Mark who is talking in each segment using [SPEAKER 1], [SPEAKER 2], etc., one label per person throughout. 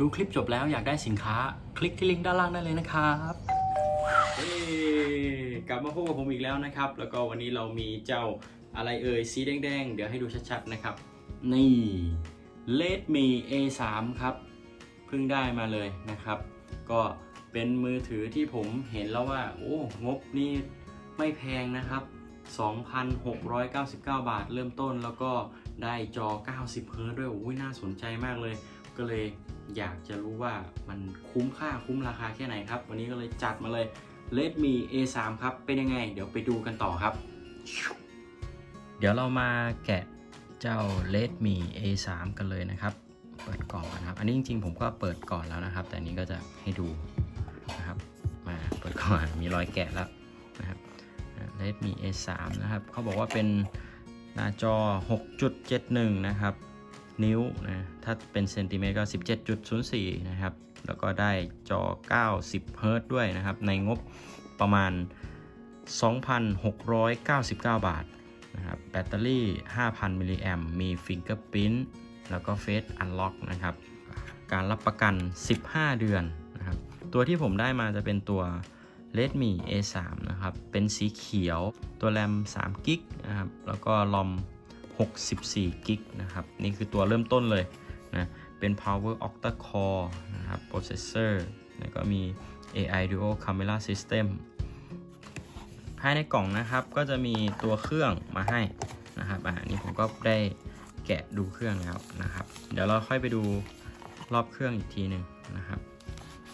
[SPEAKER 1] ดูคลิปจบแล้วอยากได้สินค้า คลิกที่ลิงก์ด้านล่างได้เลยนะครับเฮ้กลับมาพบกับผมอีกแล้วนะครับ แล้วก็วันนี้เรามีเจ้าอะไรเอ่ยสีแดงๆ เดี๋ยวให้ดูชัดๆนะครับ นี่ Let Me A3 ครับเพิ่งได้มาเลยนะครับ ก็เป็นมือถือที่ผมเห็นแล้วว่า โอ้งบนี่ไม่แพงนะครับ 2,699 บาทเริ่มต้นแล้วก็ได้จอ 90 เฮิร์ด้วยโอ้ยน่าสนใจมากเลย ก็เลยอยากจะรู้ว่ามันคุ้มค่าคุ้มราคาแค่ไหนครับ วันนี้ก็เลยจัดมาเลย Redmi A3 ครับ เป็นยังไง เดี๋ยวไปดูกันต่อครับ เดี๋ยวเรามาแกะเจ้า Redmi A3 กันเลยนะครับ เปิดกล่องกันนครับ อันนี้จริงๆผมก็เปิดก่อนแล้วนะครับ แต่นนี้ก็จะให้ดูนะครับ มาเปิดก่อนมีรอยแกะแล้วนะครับ Redmi A3 นะครับเขาบอกว่าเป็นหน้าจอ 6.71 นะครับ นิ้วนะถ้าเป็นเซนติเมตรก็ 17.04 นะครับ แล้วก็ได้จอ 90 เฮิร์ตด้วยนะครับ ในงบประมาณ 2,699 บาทนะครับแบตเตอรี่ 5,000 มิลลิแอมมีฟิงเกอร์พิ้นแล้วก็เฟ c อันล็อกนะครับ การรับประกัน 15 เดือนนะครับ ตัวที่ผมได้มาจะเป็นตัว Redmi A3 นะครับ เป็นสีเขียว ตัวแรม3กิกนะครับ แล้วก็ลอม 64กิกนะครับ นี่คือตัวเริ่มต้นเลยนะเป็น power octa core นะครับ processor แล้วก็มี AI dual camera system ภายในกล่องนะครับก็จะมีตัวเครื่องมาให้นะครับอ่านี่ผมก็ได้แกะดูเครื่องแล้วนะครับ เดี๋ยวเราค่อยไปดูรอบเครื่องอีกทีหนึ่งนะครับ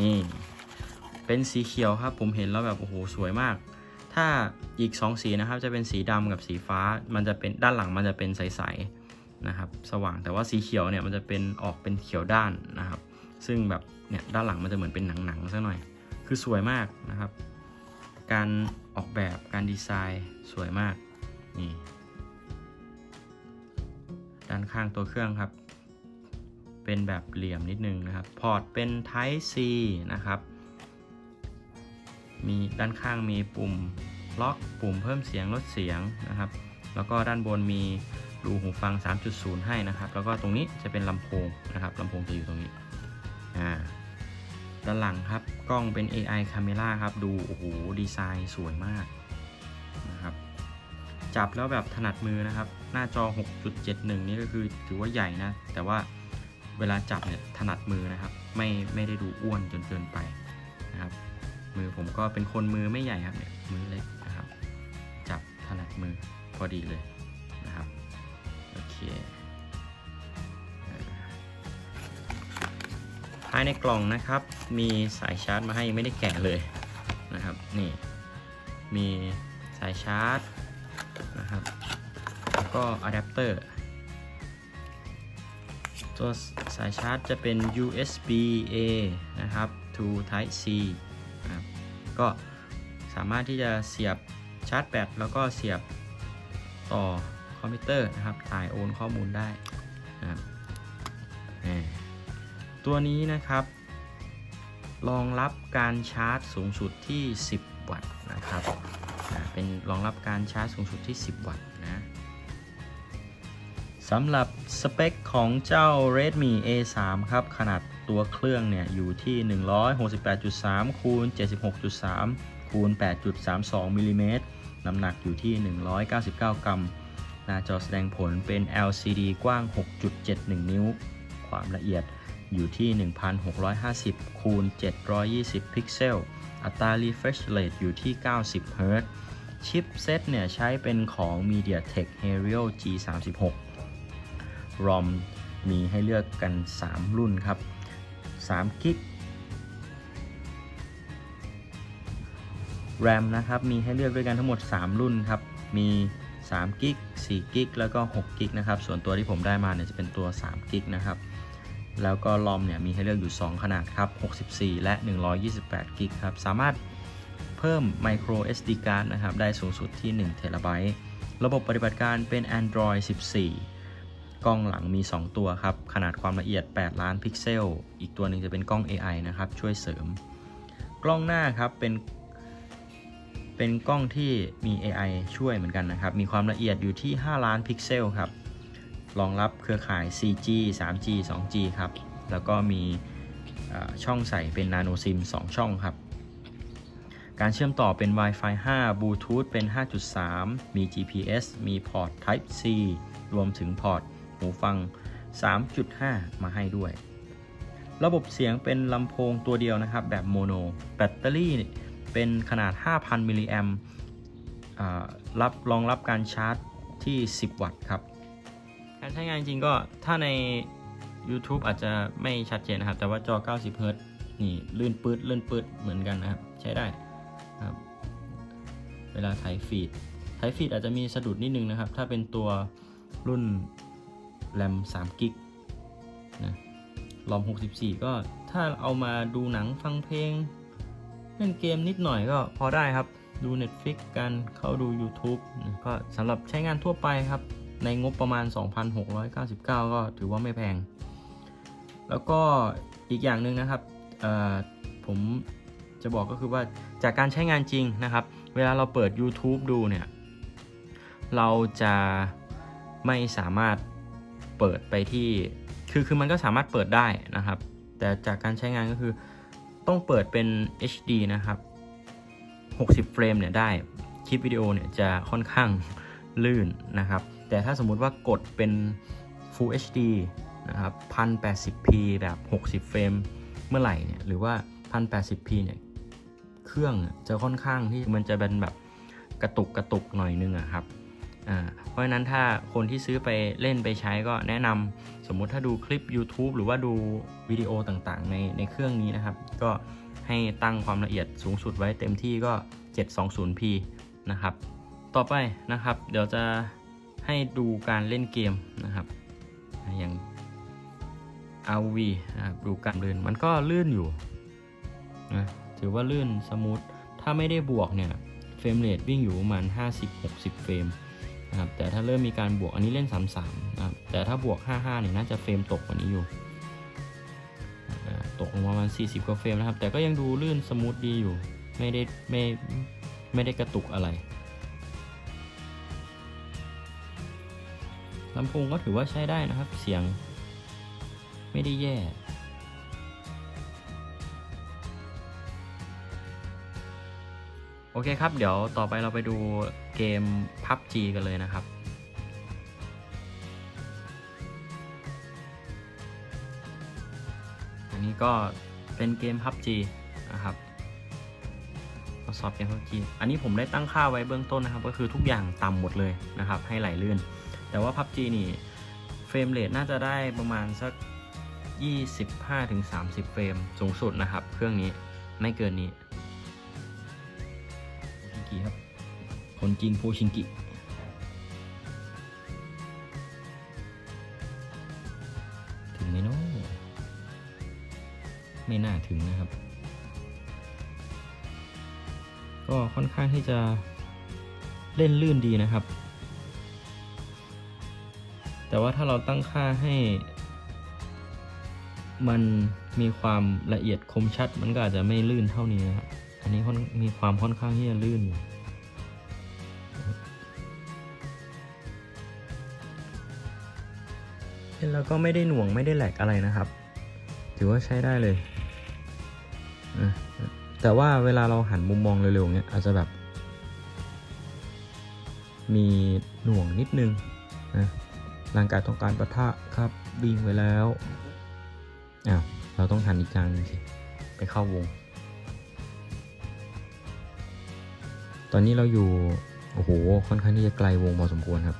[SPEAKER 1] นี่เป็นสีเขียวครับผมเห็นแล้วแบบโอ้โหสวยมาก ถ้าอีก 2 สีนะครับ จะเป็นสีดำกับสีฟ้า มันจะเป็นด้านหลังมันจะเป็นใสๆนะครับ สว่างแต่ว่าสีเขียวเนี่ยมันจะเป็นออกเป็นเขียวด้านนะครับ ซึ่งแบบเนี่ยด้านหลังมันจะเหมือนเป็นหนังๆซะหน่อย คือสวยมากนะครับ การออกแบบการดีไซน์สวยมากนี่ด้านข้างตัวเครื่องครับ เป็นแบบเหลี่ยมนิดนึงนะครับ พอร์ตเป็น Type C นะครับ มีด้านข้างมีปุ่ม ล็อกปุ่มเพิ่มเสียงลดเสียงนะครับ แล้วก็ด้านบนมีรูหูฟัง 3.0 ให้นะครับ แล้วก็ตรงนี้จะเป็นลำโพงนะครับลำโพงจะอยู่ตรงนี้อ่าด้านหลังครับกล้องเป็น AI Camera ครับ ดูโอ้โหดีไซน์สวยมากนะครับ จับแล้วแบบถนัดมือนะครับ หน้าจอ 6.71 นี่ก็คือถือว่าใหญ่นะ แต่ว่าเวลาจับเนี่ยถนัดมือนะครับ ไม่ไม่ได้ดูอ้วนจนเกินไปนะครับ มือผมก็เป็นคนมือไม่ใหญ่ครับเนี่ยมือเล็ก มือพอดีเลยนะครับ โอเค ภายในกล่องนะครับ มีสายชาร์จมาให้ไม่ได้แกะเลยนะครับ นี่ มีสายชาร์จนะครับแล้วก็อะแดปเตอร์ตัวสายชาร์จจะเป็น USB A นะครับ to Type C นะครับ ก็สามารถที่จะเสียบ ชาร์จแบตแล้วก็เสียบต่อคอมพิวเตอร์นะครับ ถ่ายโอนข้อมูลได้นะครับตัวนี้นะครับ รองรับการชาร์จสูงสุดที่ 10 วัตต์นะครับเป็นรองรับการชาร์จสูงสุดที่ 10 วัตต์นะสำหรับสเปคของเจ้า Redmi A3 ครับ ขนาดตัวเครื่องเนี่ย อยู่ที่ 168.3คูณ76.3คูณ8.32มิลลิเมตร น้ำหนักอยู่ที่ 199 กรัม หน้าจอแสดงผลเป็น LCD กว้าง 6.71 นิ้ว ความละเอียดอยู่ที่ 1650 คูณ 720 พิกเซล อัตรา refresh rate อยู่ที่ 90 Hz ชิปเซตเนี่ยใช้เป็นของ MediaTek Helio G36 ROM มีให้เลือกกัน 3 รุ่นครับ3กิก RAM นะครับ มีให้เลือกด้วยกันทั้งหมด 3 รุ่นครับ มี3กิก4กิกแล้วก็6กิกนะครับ ส่วนตัวที่ผมได้มาเนี่ยจะเป็นตัว3กิกนะครับ แล้วก็ลอมเนี่ยมีให้เลือกอยู่ 2 ขนาดครับ 64 และ 128กิกครับ สามารถเพิ่ม micro SD card นะครับ ได้สูงสุดที่1 t b ระบบปฏิบัติการเป็น Android 14 กล้องหลังมี 2 ตัวครับ ขนาดความละเอียด 8 ล้านพิกเซล อีกตัวหนึ่งจะเป็นกล้อง AI นะครับ ช่วยเสริม กล้องหน้าครับเป็น เป็นกล้องที่มี AI ช่วยเหมือนกันนะครับ มีความละเอียดอยู่ที่ 5 ล้านพิกเซลครับรองรับเครือข่าย 4G 3G 2G ครับ แล้วก็มีช่องใส่เป็น Nano SIM 2 ช่องครับ การเชื่อมต่อเป็น Wi-Fi 5 Bluetooth เป็น 5.3 มี GPS มีพอร์ต Type C รวมถึงพอร์ตหูฟัง 3.5 มาให้ด้วย ระบบเสียงเป็นลำโพงตัวเดียวนะครับ แบบโมโน แบตเตอรี่ เป็นขนาด 5,000 มิลลิแอมรับรองรับการชาร์จที่ 10 วัตต์ครับ การใช้งานจริงก็ถ้าใน YouTube อาจจะไม่ชัดเจนนะครับ แต่ว่าจอ 90 เฮิรตซ์นี่ลื่นปืดลื่นปืดเหมือนกันนะครับ ใช้ได้ครับ เวลาถ่ายฟีดถ่ายฟีดอาจจะมีสะดุดนิดนึงนะครับ ถ้าเป็นตัวรุ่นแรม3กิกนะ รอม 64 ก็ถ้าเอามาดูหนังฟังเพลง เล่นเกมนิดหน่อยก็พอได้ครับ ดู Netflix กันเข้าดู YouTube ก็สำหรับใช้งานทั่วไปครับ ในงบประมาณ 2,699 ก็ถือว่าไม่แพง แล้วก็อีกอย่างหนึ่งนะครับผมจะบอกก็คือว่าจากการใช้งานจริงนะครับ เวลาเราเปิด YouTube ดูเนี่ย เราจะไม่สามารถเปิดไปที่ คือคือมันก็สามารถเปิดได้นะครับ แต่จากการใช้งานก็คือ ต้องเปิดเป็น HD นะครับ 60 เฟรมเนี่ยได้ คลิปวิดีโอเนี่ยจะค่อนข้างลื่นนะครับ แต่ถ้าสมมุติว่ากดเป็น Full HD นะครับ 1080p แบบ 60 เฟรมเมื่อไหร่เนี่ยหรือว่า 1080p เนี่ยเครื่องจะค่อนข้างที่มันจะเป็นแบบกระตุกกระตุกหน่อยนึงอะครับ เพราะฉะนั้นถ้าคนที่ซื้อไปเล่นไปใช้ก็แนะนำสมมุติถ้าดูคลิป YouTube หรือว่าดูวิดีโอต่างๆ ในในเครื่องนี้นะครับ ก็ให้ตั้งความละเอียดสูงสุดไว้เต็มที่ก็ 720p นะครับ ต่อไปนะครับ เดี๋ยวจะให้ดูการเล่นเกมนะครับ อย่าง RV นะครับดูการลื่นมันก็ลื่นอยู่นะถือว่าลื่นสมูทถ้าไม่ได้บวกเนี่ยเฟรมเรทวิ่งอยู่ประมาณ50-60 เฟรม นะครับแต่ถ้าเริ่มมีการบวกอันนี้เล่น 33นะครับแต่ถ้าบวก 55เนี่ยน่าจะเฟรมตกกว่านี้อยู่ ตกลงมาประมาณ 40 กว่าเฟรมนะครับ แต่ก็ยังดูลื่นสมูทดีอยู่ ไม่ได้ไม่ไม่ได้กระตุกอะไรลำโพงก็ถือว่าใช้ได้นะครับ เสียงไม่ได้แย่โอเคครับ เดี๋ยวต่อไปเราไปดู เกม PUBG กันเลยนะครับ อันนี้ก็เป็นเกม PUBG นะครับทดสอบเกม PUBG อันนี้ผมได้ตั้งค่าไว้เบื้องต้นนะครับ ก็คือทุกอย่างต่ำหมดเลยนะครับ ให้ไหลลื่น แต่ว่า PUBG นี่เฟรมเรทน่าจะได้ประมาณสัก 25-30 เฟรมสูงสุดนะครับ เครื่องนี้ไม่เกินนี้ครับ คนจริงโพชิงกิ ถึงไหมเนาะไม่น่าถึงนะครับ ก็ค่อนข้างที่จะเล่นลื่นดีนะครับ แต่ว่าถ้าเราตั้งค่าให้ มันมีความละเอียดคมชัด มันก็อาจจะไม่ลื่นเท่านี้นะครับ อันนี้มีความค่อนข้างที่จะลื่นอยู่ แล้วก็ไม่ได้หน่วงไม่ได้แหลกอะไรนะครับ ถือว่าใช้ได้เลยอะแต่ว่าเวลาเราหันมุมมองเร็วๆเนี้ยอาจจะแบบ มีหน่วงนิดนึงนะร่างกายต้องการปะทะครับวิ่งไปแล้วอ้าวเราต้องหันอีกจางหนึงสิไปเข้าวง ตอนนี้เราอยู่โอ้โหค่อนข้างที่จะไกลวงพอสมควรครับ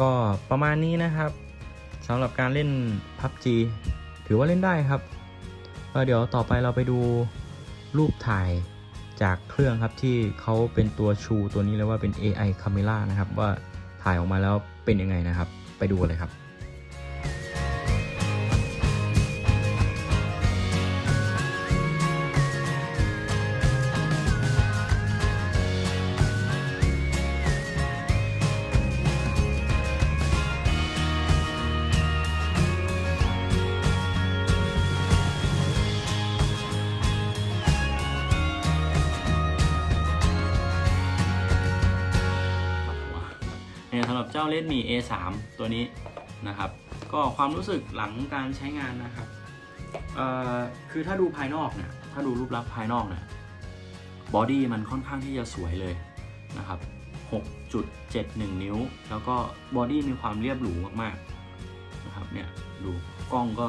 [SPEAKER 1] ก็ประมาณนี้นะครับสำหรับการเล่น PUBG ถือว่าเล่นได้ครับเดี๋ยวต่อไปเราไปดูรูปถ่ายจากเครื่องครับที่เขาเป็นตัวชูตัวนี้เลยว่าเป็น AI Camera นะครับ ว่าถ่ายออกมาแล้วเป็นยังไงนะครับ ไปดูเลยครับ เนี่ยสำหรับเจ้าเลดมี A3 ตัวนี้นะครับ ก็ความรู้สึกหลังการใช้งานนะครับเอ่อคือถ้าดูภายนอกเนี่ย ถ้าดูรูปลักษณ์ภายนอกเนี่ยบอดี้มันค่อนข้างที่จะสวยเลยนะครับ 6.71 นิ้ว แล้วก็บอดี้มีความเรียบหรูมากๆนะครับเนี่ยดูกล้องก็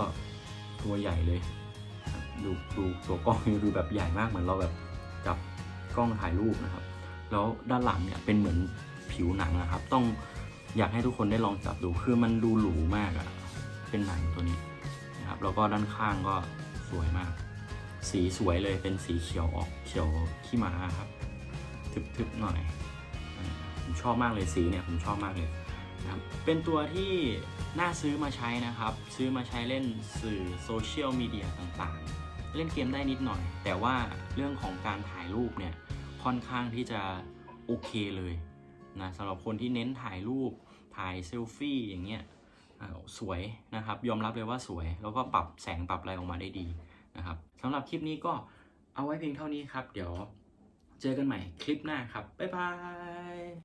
[SPEAKER 1] ตัวใหญ่เลยดูดูตัวกล้องดูแบบใหญ่มากเหมือนเราแบบจับกล้องถ่ายรูปนะครับ แล้วด้านหลังเนี่ยเป็นเหมือนผิวหนังนะครับ ต้อง อยากให้ทุกคนได้ลองจับดูคือมันดูหรูมากอะเป็นหนังตัวนี้นะครับแล้วก็ด้านข้างก็สวยมาก สีสวยเลยเป็นสีเขียวออกเขียวขี้ม้าครับทึบๆหน่อยผมชอบมากเลยสีเนี่ยผมชอบมากเลยนะครับเป็นตัวที่น่าซื้อมาใช้นะครับ ซื้อมาใช้เล่นสื่อโซเชียลมีเดียต่างๆ เล่นเกมได้นิดหน่อย แต่ว่าเรื่องของการถ่ายรูปเนี่ยค่อนข้างที่จะโอเคเลย นะสำหรับคนที่เน้นถ่ายรูปถ่ายเซลฟี่อย่างเงี้ยสวยนะครับยอมรับเลยว่าสวย แล้วก็ปรับแสงปรับอะไรออกมาได้ดีนะครับสำหรับคลิปนี้ก็เอาไว้เพียงเท่านี้ครับ เดี๋ยวเจอกันใหม่คลิปหน้าครับ บ๊ายบาย